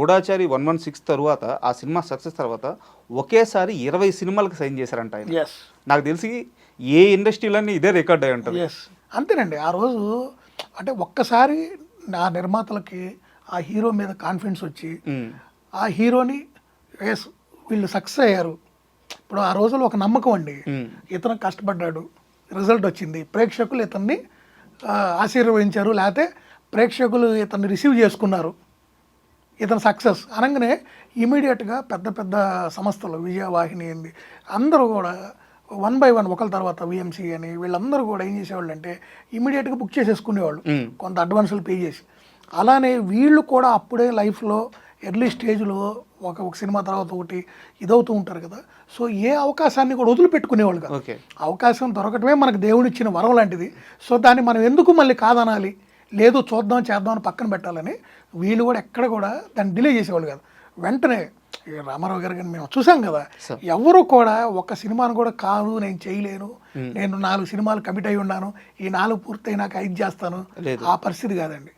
గూఢాచారి one one six తర్వాత ఆ cinema success తర్వాత ఒకేసారి ఇరవై సినిమాలకు సైన్ చేశారంట ఆయన. నాకు తెలిసి ఏ ఇండస్ట్రీలన్నీ ఇదే రికార్డ్ అయి ఉంటుంది. అంతేనండి. ఆ రోజు అంటే ఒక్కసారి నా నిర్మాతలకి ఆ హీరో మీద కాన్ఫిడెన్స్ వచ్చి ఆ హీరోని ఎస్ వీళ్ళు సక్సెస్ అయ్యారు. ఇప్పుడు ఆ రోజుల్లో ఒక నమ్మకం అండి. ఇతను కష్టపడ్డాడు. రిజల్ట్ వచ్చింది. ప్రేక్షకులు ఇతన్ని ఆశీర్వదించారు. లేకపోతే ప్రేక్షకులు ఇతన్ని రిసీవ్ చేసుకున్నారు. ఇతను సక్సెస్ అనగానే ఇమీడియట్గా పెద్ద పెద్ద సంస్థలు విజయవాహిని ఏంది అందరూ కూడా వన్ బై వన్ ఒకరి తర్వాత విఎంసీ అని వీళ్ళందరూ కూడా ఏం చేసేవాళ్ళు అంటే ఇమీడియట్గా బుక్ చేసేసుకునేవాళ్ళు కొంత అడ్వాన్సులు పే చేసి. అలానే వీళ్ళు కూడా అప్పుడే లైఫ్లో ఎర్లీ స్టేజ్లో ఒక ఒక సినిమా తర్వాత ఒకటి ఇదవుతూ ఉంటారు కదా. సో ఏ అవకాశాన్ని కూడా వదిలిపెట్టుకునేవాళ్ళు కదా. అవకాశం దొరకటమే మనకు దేవుడిచ్చిన వరం లాంటిది. సో దాన్ని మనం ఎందుకు మళ్ళీ కాదనాలి? లేదు చూద్దాం చేద్దాం అని పక్కన పెట్టాలని వీళ్ళు కూడా ఎక్కడ కూడా దాన్ని డిలే చేసేవాళ్ళు కదా. వెంటనే రామారావు గారు కానీ మేము చూసాం కదా. ఎవరు కూడా ఒక సినిమాను కూడా కాదు నేను చేయలేను. నేను నాలుగు సినిమాలు కమిట్ అయి ఉన్నాను. ఈ నాలుగు పూర్తయినాక ఐదు చేస్తాను. ఆ పరిస్థితి కాదండి.